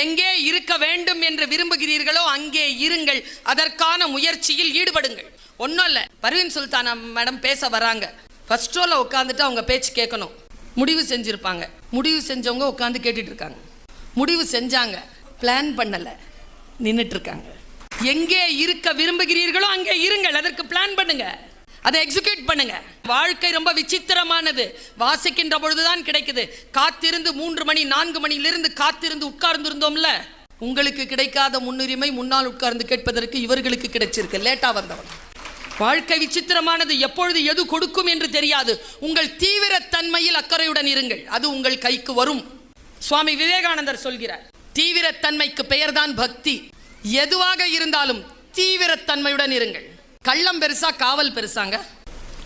எங்கே இருக்க வேண்டும் என்று விரும்புகிறீர்களோ அங்கே இருங்கள். அதற்கான முயற்சியில் ஈடுபடுங்கள். ஒன்றும் இல்லை. பர்வீன் சுல்தானா மேடம் பேச வராங்க. ஃபர்ஸ்ட் ரோல உட்காந்துட்டு அவங்க பேச்சு கேட்கணும். முடிவு செஞ்சுருப்பாங்க. முடிவு செஞ்சவங்க உட்காந்து கேட்டுட்டு இருக்காங்க முடிவு செஞ்சாங்க. பிளான் பண்ணலை. நின்றுட்டு இருக்காங்க எங்கே இருக்க விரும்புகிறீர்களோ அங்கே இருங்கள். அதற்கு பிளான் பண்ணுங்கள் அதை எக்ஸிக்யூட் பண்ணுங்க. வாழ்க்கை ரொம்ப விசித்திரமானது. வாசிக்கின்ற பொழுதுதான் கிடைக்குது. காத்திருந்து மூன்று மணி நான்கு மணியிலிருந்து காத்திருந்து உட்கார்ந்து இருந்தோம்ல உங்களுக்கு கிடைக்காத முன்னுரிமை முன்னால் உட்கார்ந்து கேட்பதற்கு இவர்களுக்கு கிடைச்சிருக்கு. லேட்டா வந்தவன் வாழ்க்கை விசித்திரமானது. எப்பொழுது எது கொடுக்கும் என்று தெரியாது. உங்கள் தீவிர தன்மையில் அக்கறையுடன் இருங்கள். அது உங்கள் கைக்கு வரும். சுவாமி விவேகானந்தர் சொல்கிறார். தீவிரத்தன்மைக்கு பெயர்தான் பக்தி. எதுவாக இருந்தாலும் தீவிரத்தன்மையுடன் இருங்கள். கள்ளம் பெருசா காவல் பெருசாங்க?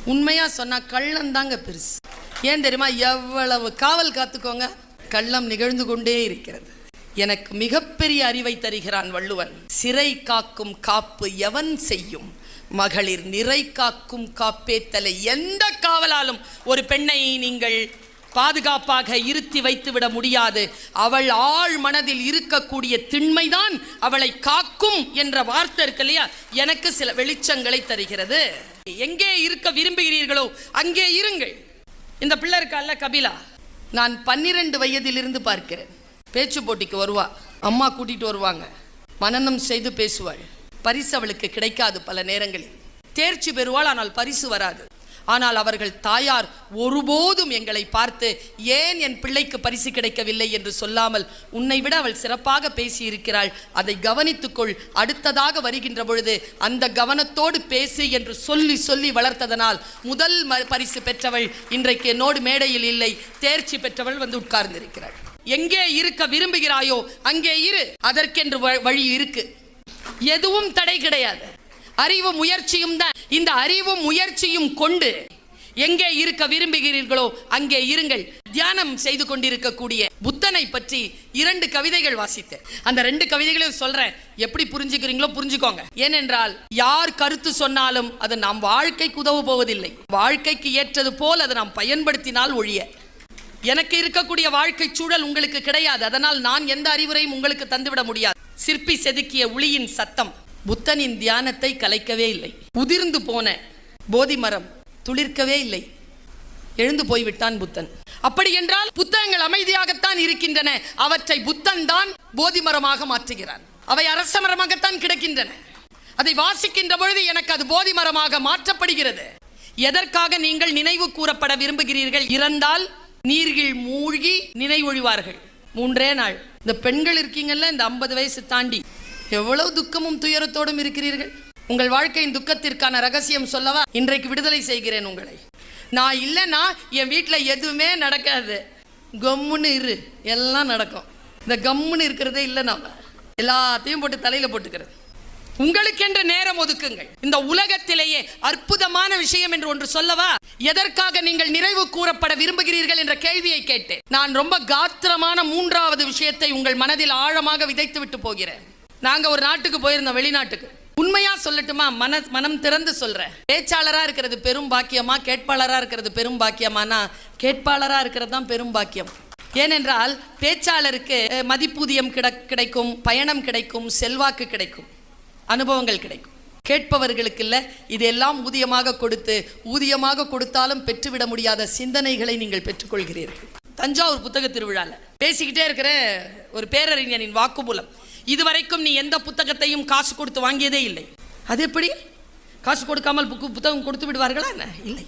உண்மையா சொன்னா கள்ளம் தாங்க பெருசு. ஏன் தெரியுமா? எவ்வளவு காவல் காத்துக்கோங்க கள்ளம் நிகழ்ந்து கொண்டே இருக்கிறது. எனக்கு மிகப்பெரிய அறிவை தருகிறான் வள்ளுவன். சிறை காக்கும் காப்பு எவன் செய்யும்? மகளிர் நிறை காக்கும் காப்பே தலை எந்த காவலாலும் ஒரு பெண்ணை நீங்கள் பாதுகாப்பாக இருத்தி வைத்து விட முடியாது. அவள் ஆழ் மனதில் இருக்கக்கூடிய திண்மைதான் அவளை காக்கும் என்ற வார்த்தை இருக்கு இல்லையா? எனக்கு சில வெளிச்சங்களை தருகிறது. எங்கே இருக்க விரும்புகிறீர்களோ அங்கே இருங்கள். இந்த பிள்ளை இருக்கால கபிலா? நான் பன்னிரண்டு வயதிலிருந்து பார்க்கிறேன். பேச்சு போட்டிக்கு வருவா. அம்மா கூட்டிட்டு வருவாங்க. மனனம் செய்து பேசுவாள். பரிசு அவளுக்கு கிடைக்காது பல நேரங்களில். தேர்ச்சி பெறுவாள் ஆனால் பரிசு வராது. ஆனால் அவர்கள் தாயார் ஒருபோதும் எங்களை பார்த்து ஏன் என் பிள்ளைக்கு பரிசு கிடைக்கவில்லை? என்று சொல்லாமல் உன்னை விட அவள் சிறப்பாக பேசியிருக்கிறாள். அதை கவனித்துக்கொள். அடுத்ததாக வருகின்ற பொழுது அந்த கவனத்தோடு பேசு என்று சொல்லி சொல்லி வளர்த்ததனால் முதல் ம- பரிசு பெற்றவள் இன்றைக்கு என்னோடு மேடையில் இல்லை. தேர்ச்சி பெற்றவள் வந்து உட்கார்ந்திருக்கிறாள். எங்கே இருக்க விரும்புகிறாயோ அங்கே இரு. அதற்கென்று வ- வழி இருக்கு. எதுவும் தடை கிடையாது. அறிவு முயற்சியும் தான். இந்த அறிவும் முயற்சியும் கொண்டு எங்கே இருக்க விரும்புகிறீர்களோ அங்கே இருங்கள். தியானம் செய்து கொண்டிருக்கக்கூடிய புத்தனை பற்றி இரண்டு கவிதைகள் வாசித்தேன். அந்த ரெண்டு கவிதைகளையும் சொல்றேன். எப்படி புரிஞ்சுக்கிறீங்களோ புரிஞ்சுக்கோங்க. ஏனென்றால் யார் கருத்து சொன்னாலும் அது நாம் வாழ்க்கைக்கு உதவ போவதில்லை. வாழ்க்கைக்கு ஏற்றது போல் அதை நாம் பயன்படுத்தினால் ஒழிய. எனக்கு இருக்கக்கூடிய வாழ்க்கை சூழல் உங்களுக்கு கிடையாது. அதனால் நான் எந்த அறிவுரையும் உங்களுக்கு தந்துவிட முடியாது. சிற்பி செதுக்கிய ஒளியின் சத்தம். புத்தனின் தியானத்தை கலைக்கவே இல்லை. உதிர்ந்து போன போதி மரம் துளிர்க்கவே இல்லை. எழுந்து போய்விட்டான் புத்தன். அப்படி என்றால் புத்தகங்கள் அமைதியாகத்தான் இருக்கின்றன. அவற்றை புத்தன் தான் போதி மரமாக மாற்றுகிறான். அவை அரச மரமாகத்தான் கிடக்கின்றன. அதை வாசிக்கின்ற பொழுது எனக்கு அது போதி மரமாக மாற்றப்படுகிறது. எதற்காக நீங்கள் நினைவு கூறப்பட விரும்புகிறீர்கள்? இறந்தால் நீர்கள் மூழ்கி நினைவொழிவார்கள். மூன்றே நாள். இந்த பெண்கள் இருக்கீங்கல்ல இந்த ஐம்பது வயசு தாண்டி. எவ்வளவு துக்கமும் துயரத்தோடும் இருக்கிறீர்கள்? உங்கள் வாழ்க்கையின் துக்கத்திற்கான ரகசியம் சொல்லவா? இன்றைக்கு விடுதலை செய்கிறேன் உங்களை. நான் இல்லைன்னா என் வீட்டில் எதுவுமே நடக்காது. கம்முன்னு இரு. எல்லாம் நடக்கும். இந்த கம்முன்னு இருக்கிறதே இல்லை நாம. எல்லாத்தையும் போட்டு தலையில் போட்டுக்கிறது. உங்களுக்கென்று நேரம் ஒதுக்குங்கள். இந்த உலகத்திலேயே அற்புதமான விஷயம் என்று ஒன்று சொல்லவா? எதற்காக நீங்கள் நிறைவு கூறப்பட விரும்புகிறீர்கள் என்ற கேள்வியை கேட்டேன். நான் ரொம்ப காத்திரமான மூன்றாவது விஷயத்தை உங்கள் மனதில் ஆழமாக விதைத்து விட்டு போகிறேன். நாங்க ஒரு நாட்டுக்கு போயிருந்தோம் வெளிநாட்டுக்கு. உண்மையா சொல்லட்டுமா? மன மனம் திறந்து சொல்றேன். பேச்சாளரா இருக்கிறது பெரும் பாக்கியமா? கேட்பாளரா இருக்கிறது பெரும் பாக்கியமானா? கேட்பாளரா இருக்கிறது தான் பெரும் பாக்கியம். ஏனென்றால் பேச்சாளருக்கு மதிப்பூதியம் கிட கிடைக்கும் பயணம் கிடைக்கும் செல்வாக்கு கிடைக்கும் அனுபவங்கள் கிடைக்கும். கேட்பவர்களுக்கு இல்ல இதெல்லாம் ஊதியமாக கொடுத்து ஊதியமாக கொடுத்தாலும் பெற்றுவிட முடியாத சிந்தனைகளை நீங்கள் பெற்றுக்கொள்கிறீர்கள். தஞ்சாவூர் புத்தக திருவிழால. பேசிக்கிட்டே இருக்கிற ஒரு பேரறிஞனின் வாக்குமூலம். இதுவரைக்கும் நீ எந்த புத்தகத்தையும் காசு கொடுத்து வாங்கியதே இல்லை. அது எப்படி? காசு கொடுக்காமல் புக்கு புத்தகம் கொடுத்து விடுவார்களா என்ன? இல்லை.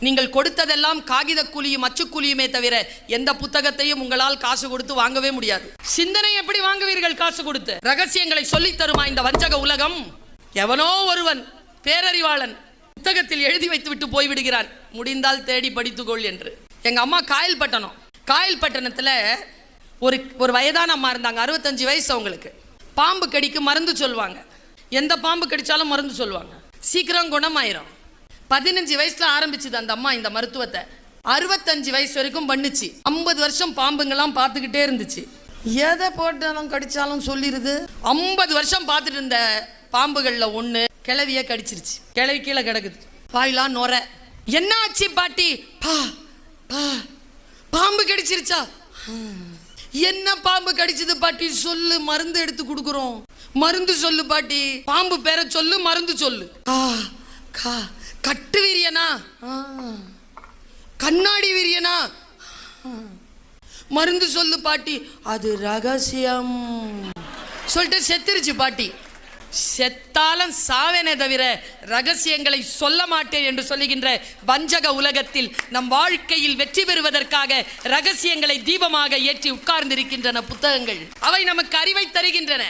நீங்கள் கொடுத்ததெல்லாம் காகித கூலியும் அச்சுக்கூலியுமே தவிர எந்த புத்தகத்தையும் உங்களால் காசு கொடுத்து வாங்கவே முடியாது. சிந்தனை எப்படி வாங்குவீர்கள் காசு கொடுத்து? ரகசியங்களை சொல்லித் தருமா இந்த வஞ்சக உலகம்? எவனோ ஒருவன் பேரறிவாளன் புத்தகத்தில் எழுதி வைத்து விட்டு போய்விடுகிறான். முடிந்தால் தேடி படித்துக்கொள் என்று. எங்கள் அம்மா காயல்பட்டணம் காயல்பட்டணத்தில் ஒரு ஒரு வயதான அம்மா இருந்தாங்க அறுபத்தஞ்சு வயசு அவங்களுக்கு. பாம்பு கடிக்கு மருந்து சொல்லுவாங்க. எந்த பாம்பு கடித்தாலும் மருந்து சொல்லுவாங்க. சீக்கிரம் குணமாயிரும். பதினஞ்சு வயசில் ஆரம்பிச்சுது அந்த அம்மா இந்த மருத்துவத்தை. அறுபத்தஞ்சு வயசு வரைக்கும் பண்ணுச்சு. ஐம்பது வருஷம் பாம்புங்கெல்லாம் பார்த்துக்கிட்டே இருந்துச்சு. எதை போட்டாலும் கடிச்சாலும் சொல்லிடுது ஐம்பது வருஷம் பார்த்துட்டு இருந்த பாம்புகளில் ஒன்று கிளவியே கடிச்சிருச்சு. கிளவி கீழே கிடக்குது. வாயிலாம் நொர. என்ன ஆச்சு பாட்டி? பா பா பாம்பு கடிச்சிருச்சா? என்ன பாம்பு கடிச்சது பாட்டி? சொல்லு மருந்து எடுத்து கொடுக்குறோம். மருந்து சொல்லு பாட்டி. பாம்பு பெற சொல்லு மருந்து சொல்லு. கா கா கட்டு விரியனா? கண்ணாடி வீரியனா? மருந்து சொல்லு பாட்டி. அது ரகசியம். சொல்லிட்டு செத்துருச்சு பாட்டி. செத்தாலும் சாவேனே தவிர ரகசியங்களை சொல்ல மாட்டேன் என்று சொல்லுகின்ற வஞ்சக உலகத்தில் நம் வாழ்க்கையில் வெற்றி பெறுவதற்காக ரகசியங்களை தீபமாக ஏற்றி உட்கார்ந்திருக்கின்றன புத்தகங்கள். அவை நமக்கு அறிவை தருகின்றன.